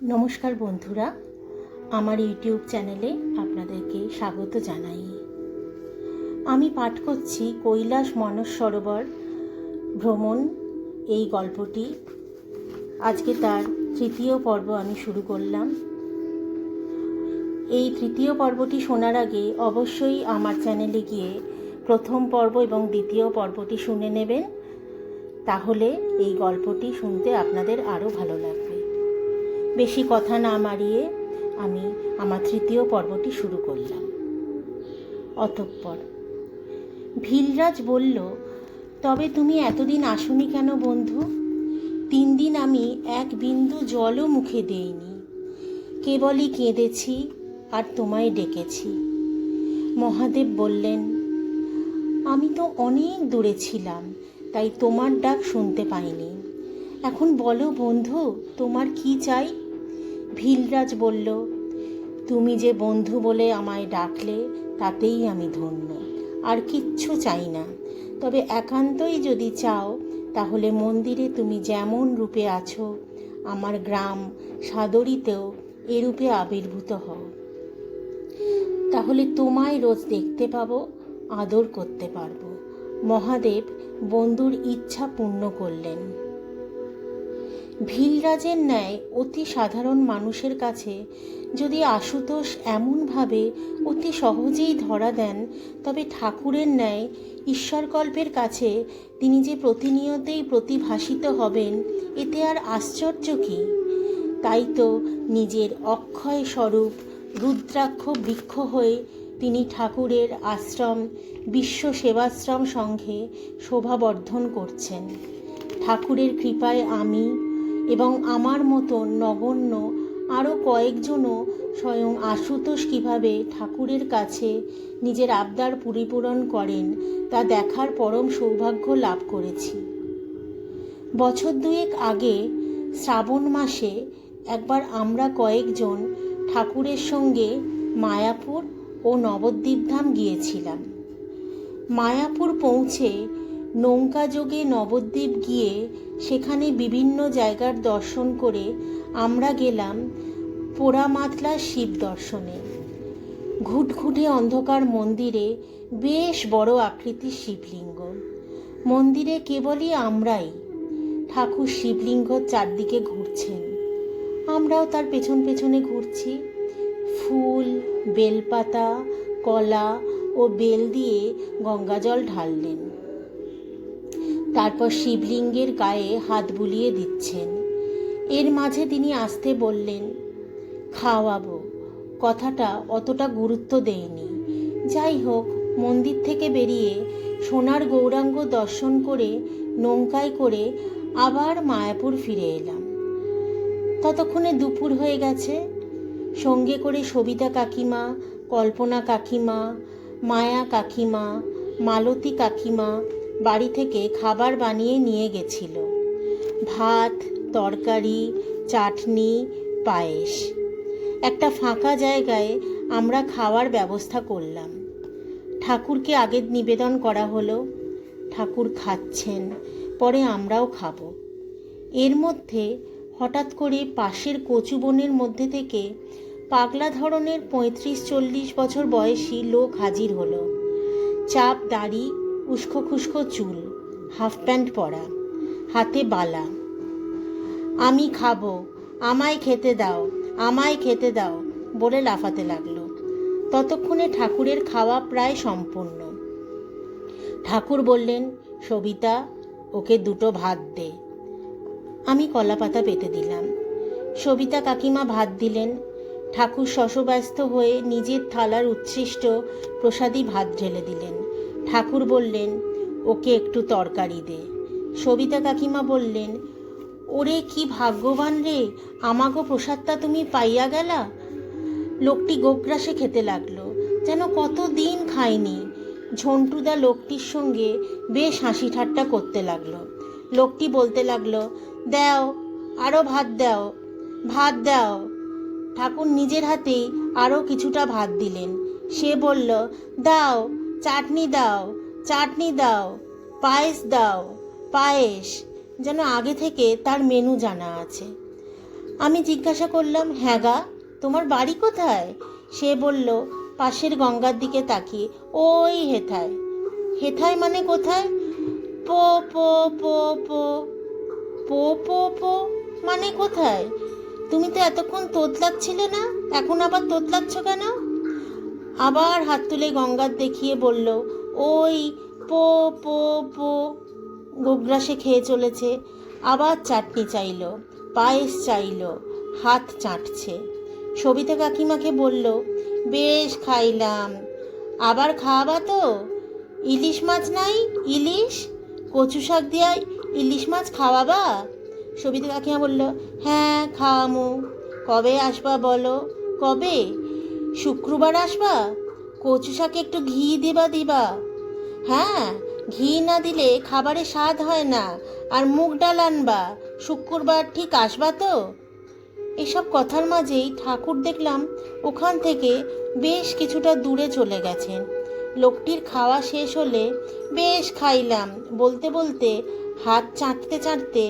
নমস্কার বন্ধুরা, আমার ইউটিউব চ্যানেলে আপনাদেরকে স্বাগত জানাই। আমি পাঠ করছি কৈলাস মানস সরোবর ভ্রমণ এই গল্পটি। আজকে তার তৃতীয় পর্ব আমি শুরু করলাম। এই তৃতীয় পর্বটি শোনার আগে অবশ্যই আমার চ্যানেলে গিয়ে প্রথম পর্ব এবং দ্বিতীয় পর্বটি শুনে নেবেন। তাহলে এই গল্পটি শুনতে আপনাদের আরও ভালো লাগবে। বেশি কথা না মারিয়ে আমি আমার তৃতীয় পর্বটি শুরু করলাম। অতঃপর ভিলরাজ বলল, তবে তুমি এতদিন আসনি কেন বন্ধু? তিন দিন আমি এক বিন্দু জলও মুখে দেইনি। কেবলই কেঁদেছি আর তোমায় ডেকেছি। মহাদেব বললেন, আমি তো অনেক দূরে ছিলাম, তাই তোমার ডাক শুনতে পাইনি। এখন বলো বন্ধু, তোমার কি চাই? ভিলরাজ বলল, তুমি যে বন্ধু বলে আমায় ডাকলে, তাতেই আমি ধন্য। আর কিচ্ছু চাই না। তবে একান্তই যদি চাও, তাহলে মন্দিরে তুমি যেমন রূপে আছো, আমার গ্রাম সাদরিতেও এরূপে আবির্ভূত হও। তাহলে তোমায় রোজ দেখতে পাবো, আদর করতে পারব। মহাদেব বন্ধুর ইচ্ছা পূর্ণ করলেন। ভিলরাজের ন্যায় অতি সাধারণ মানুষের কাছে যদি আশুতোষ এমনভাবে অতি সহজেই ধরা দেন, তবে ঠাকুরের ন্যায় ঈশ্বরকল্পের কাছে তিনি যে প্রতিনিয়তেই প্রতিভাসিত হবেন, এতে আর আশ্চর্য কী? তাই তো নিজের অক্ষয় স্বরূপ রুদ্রাক্ষ বৃক্ষ হয়ে তিনি ঠাকুরের আশ্রম, বিশ্ব সেবাশ্রম সংঘে শোভাবর্ধন করছেন। ঠাকুরের কৃপায় আমি এবং আমার মতো নগণ্য আরও কয়েকজনও স্বয়ং আশুতোষ কীভাবে ঠাকুরের কাছে নিজের আবদার পরিপূরণ করেন তা দেখার পরম সৌভাগ্য লাভ করেছি। বছর দুয়েক আগে শ্রাবণ মাসে একবার আমরা কয়েকজন ঠাকুরের সঙ্গে মায়াপুর ও নবদ্বীপধাম গিয়েছিলাম। মায়াপুর পৌঁছে নৌকাযোগে নবদ্বীপ গিয়ে সেখানে বিভিন্ন জায়গার দর্শন করে আমরা গেলাম পোড়ামাতলা শিব দর্শনে। ঘুটঘুটে অন্ধকার মন্দিরে বেশ বড় আকৃতির শিবলিঙ্গ। মন্দিরে কেবলই আমরাই। ঠাকুর শিবলিঙ্গ চারদিকে ঘুরছেন। আমরাও তার পেছন পেছনে ঘুরছি। ফুল, বেলপাতা, কলা ও বেল দিয়ে গঙ্গাজল ঢাললেন। তারপর শিবলিঙ্গের গায়ে হাত বুলিয়ে দিচ্ছেন। এর মাঝে তিনি আসতে বললেন, খাওয়াবো। কথাটা অতটা গুরুত্ব দেয়নি। যাই হোক, মন্দির থেকে বেরিয়ে সোনার গৌরাঙ্গ দর্শন করে নৌকায় করে আবার মায়াপুর ফিরে এলাম। ততক্ষণে দুপুর হয়ে গেছে। সঙ্গে করে সবিতা কাকিমা, কল্পনা কাকিমা, মায়া কাকিমা, মালতী কাকিমা বাড়ি থেকে খাবার বানিয়ে নিয়ে গেছিল। ভাত, তরকারি, চাটনি, পায়েস। একটা ফাঁকা জায়গায় আমরা খাওয়ার ব্যবস্থা করলাম। ঠাকুরকে আগে নিবেদন করা হলো, ঠাকুর খাচ্ছেন, পরে আমরাও খাব। এর মধ্যে হঠাৎ করে পাশের কচু বনের মধ্যে থেকে পাগলা ধরনের পঁয়ত্রিশ চল্লিশ বছর বয়সী লোক হাজির হলো। চাপ দাড়ি উস্কো খুস্কো চুল হাফ প্যান্ট পরা, হাতে বালা। আমি খাব, আমায় খেতে দাও, আমায় খেতে দাও বলে লাফাতে লাগল। ততক্ষণে ঠাকুরের খাওয়া প্রায় সম্পূর্ণ। ঠাকুর বললেন, সবিতা, ওকে দুটো ভাত দে। আমি কলাপাতা পেতে দিলাম। সবিতা কাকিমা ভাত দিলেন। ঠাকুর শশব্যস্ত হয়ে নিজের থালার উচ্ছিষ্ট প্রসাদী ভাত ঢেলে দিলেন। ঠাকুর বললেন, ওকে একটু তরকারি দে। সবিতা কাকিমা বললেন, ওরে কি ভাগ্যবান রে, আমাগো প্রসাদটা তুমি পাইয়া গেলা? লোকটি গোগ্রাসে খেতে লাগল, যেন কত দিন খায়নি। ঝন্টুদা লোকটির সঙ্গে বেশ হাসি ঠাট্টা করতে লাগল। লোকটি বলতে লাগল, দাও আরও ভাত দাও ভাত দাও। ঠাকুর নিজের হাতেই আরও কিছুটা ভাত দিলেন। সে বলল, দাও। চাটনি দাও চাটনি দাও, পায়েস দাও, পায়েস। যেন আগে থেকে তার মেনু জানা আছে। আমি জিজ্ঞাসা করলাম হ্যাঁ গা, তোমার বাড়ি কোথায়? সে বলল, পাশের গঙ্গার দিকে তাকিয়ে ওই হেথায়। হেথায় মানে কোথায়? পো পো পো পো। পো পো পো মানে কোথায়? তুমি তো এতক্ষণ তোতলাচ্ছিলে না, এখন আবার তোতলাচ্ছ কেন? আবার হাত তুলে গঙ্গার দেখিয়ে বলল, ওই পো পো পো। গোগ্রাসে খেয়ে চলেছে। আবার চাটনি চাইলো, পায়েস চাইলো, হাত চাটছে। সবিতা কাকিমাকে বলল, বেশ, খাইলাম। আবার খাওয়াবা তো? ইলিশ মাছ নাই? ইলিশ? কচু শাক দিয়া ইলিশ মাছ খাওয়াবা? সবিতা কাকিমা বলল হ্যাঁ খাওয়ামু। কবে আসবা বলো? কবে? শুক্রবার আসবা? কচু শাকে একটু ঘি দিবা দিবা। হ্যাঁ ঘি না দিলে খাবারে স্বাদ হয় না, আর মুগ ডাল আনবা। শুক্রবার ঠিক আসবা তো? এসব কথার মাঝেই ঠাকুর দেখলাম ওখান থেকে বেশ কিছুটা দূরে চলে গেছেন। লোকটির খাওয়া শেষ হলে বেশ খাইলাম, বলতে বলতে হাত চাটতে চাটতে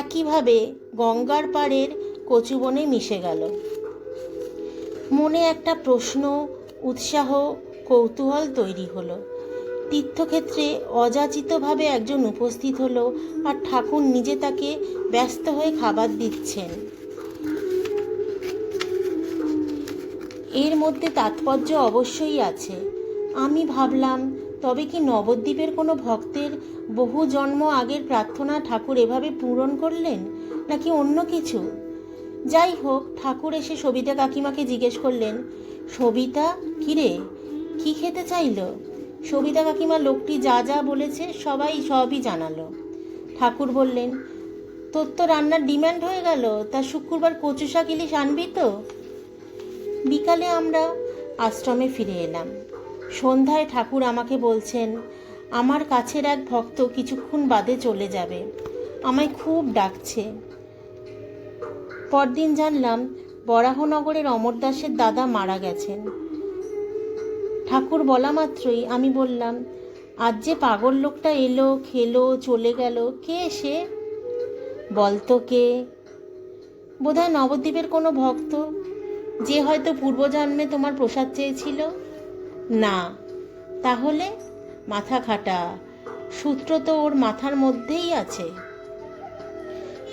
একইভাবে গঙ্গার পাড়ের কচুবনে মিশে গেল। মনে একটা প্রশ্ন, উৎসাহ, কৌতূহল তৈরি হলো। তীর্থক্ষেত্রে অযাচিতভাবে একজন উপস্থিত হলো আর ঠাকুর নিজে তাকে ব্যস্ত হয়ে খাবার দিচ্ছেন। এর মধ্যে তাৎপর্য অবশ্যই আছে। আমি ভাবলাম, তবে কি নবদ্বীপের কোনো ভক্তের বহু জন্ম আগের প্রার্থনা ঠাকুর এভাবে পূরণ করলেন, নাকি অন্য কিছু? যাই হোক, ঠাকুর এসে সবিতা কাকিমাকে জিজ্ঞেস করলেন, সবিতা, কিরে? কি খেতে চাইলো? সবিতা কাকিমা লোকটি যা যা বলেছে সবাই সবই জানালো। ঠাকুর বললেন, তোর তো রান্নার ডিম্যান্ড হয়ে গেল, তা শুক্রবার কচু শাক ইলিশ আনবি তো? বিকালে আমরা আশ্রমে ফিরে এলাম। সন্ধ্যায় ঠাকুর আমাকে বলছেন, আমার কাছের এক ভক্ত কিছুক্ষণ বাদে চলে যাবে, আমায় খুব ডাকছে। পরদিন জানলাম বরাহনগরের অমর দাসের দাদা মারা গেছেন। ঠাকুর বলা মাত্রই আমি বললাম, আজ যে পাগল লোকটা এলো, খেলো, চলে গেল, কে সে? বলতো কে? বোধহয় নবদ্বীপের কোনো ভক্ত, যে হয়তো পূর্বজন্মে তোমার প্রসাদ চেয়েছিল? না। তাহলে? মাথা খাটা, সূত্র তো ওর মাথার মধ্যেই আছে।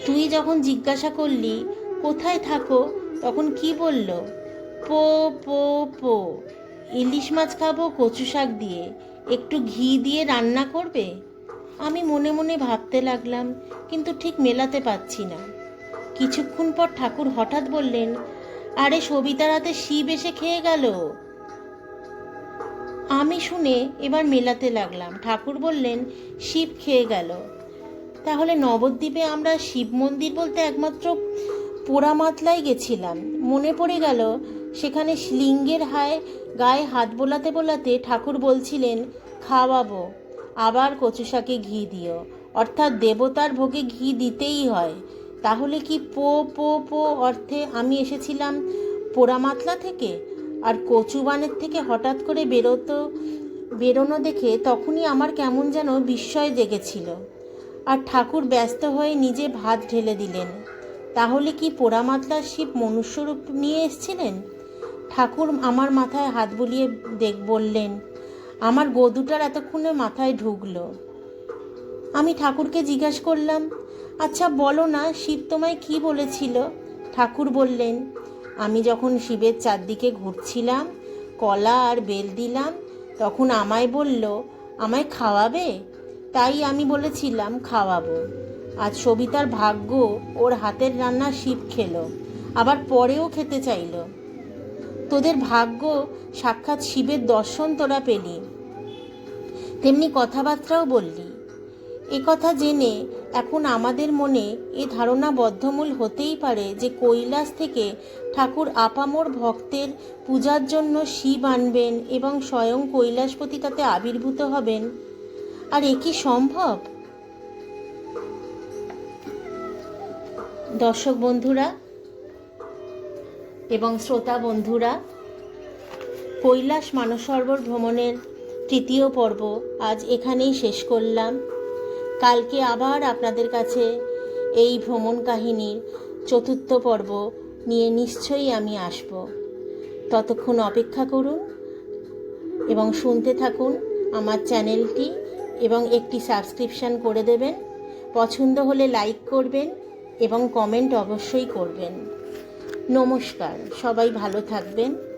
তুই যখন জিজ্ঞাসা করলি কোথায় থাকো? তখন কি বলল? পো পো পো। ইলিশ মাছ খাব কচু শাক দিয়ে। একটু ঘি দিয়ে রান্না করবে? আমি মনে মনে ভাবতে লাগলাম, কিন্তু ঠিক মেলাতে পারছি না। কিছুক্ষণ পর ঠাকুর হঠাৎ বললেন, আরে সবিতার হাতে শিব এসে খেয়ে গেল। আমি শুনে এবার মেলাতে লাগলাম। ঠাকুর বললেন, শিব খেয়ে গেল। তাহলে নবদ্বীপে আমরা শিব মন্দির বলতে একমাত্র পোড়ামাতলাই গেছিলাম। মনে পড়ে গেল, সেখানে লিঙ্গের হায় গায়ে হাত বোলাতে বোলাতে ঠাকুর বলছিলেন, খাওয়াবো, আবার কচু শাকে ঘি দিও। অর্থাৎ দেবতার ভোগে ঘি দিতেই হয়। তাহলে কি পো পো পো অর্থে আমি এসেছিলাম পোড়ামাতলা থেকে? আর কচুবানের থেকে হঠাৎ করে বেরোতো, বেরোনো দেখে তখনই আমার কেমন যেন বিস্ময় জেগেছিল। আর ঠাকুর ব্যস্ত হয়ে নিজে ভাত ঢেলে দিলেন। তাহলে কি পোড়ামাতলার শিব মনুষ্যরূপ নিয়ে এসছিলেন? ঠাকুর আমার মাথায় হাত বুলিয়ে দেখ, বললেন, আমার গদুটার এতক্ষণে মাথায় ঢুকলো। আমি ঠাকুরকে জিজ্ঞাস করলাম আচ্ছা বলো না, শিব তোমায় কি বলেছিল? ঠাকুর বললেন, আমি যখন শিবের চারদিকে ঘুরছিলাম, কলা আর বেল দিলাম, তখন আমায় বলল, আমায় খাওয়াবে? তাই আমি বলেছিলাম, খাওয়াবো। আজ সবিতার ভাগ্য ওর হাতের রান্না শিব খেলো, আবার পরেও খেতে চাইলো। তোদের ভাগ্য সাক্ষাৎ শিবের দর্শন তোরা পেলি। তেমনি কথাবার্তাও বললি। এ কথা জেনে এখন আমাদের মনে এ ধারণা বদ্ধমূল হতেই পারে যে কৈলাস থেকে ঠাকুর আপামর ভক্তের পূজার জন্য শিব আনবেন এবং স্বয়ং কৈলাসপতি তাতে আবির্ভূত হবেন। আর এ কি সম্ভব? দর্শক বন্ধুরা এবং শ্রোতা বন্ধুরা, কৈলাস মানসরোবর ভ্রমণের তৃতীয় পর্ব আজ এখানেই শেষ করলাম। কালকে আবার আপনাদের কাছে এই ভ্রমণ কাহিনীর চতুর্থ পর্ব নিয়ে নিশ্চয়ই আমি আসব। ততক্ষণ অপেক্ষা করুন এবং শুনতে থাকুন আমার চ্যানেলটি এবং একটি সাবস্ক্রিপশান করে দেবেন। পছন্দ হলে লাইক করবেন এবং কমেন্ট অবশ্যই করবেন। নমস্কার সবাই ভালো থাকবেন।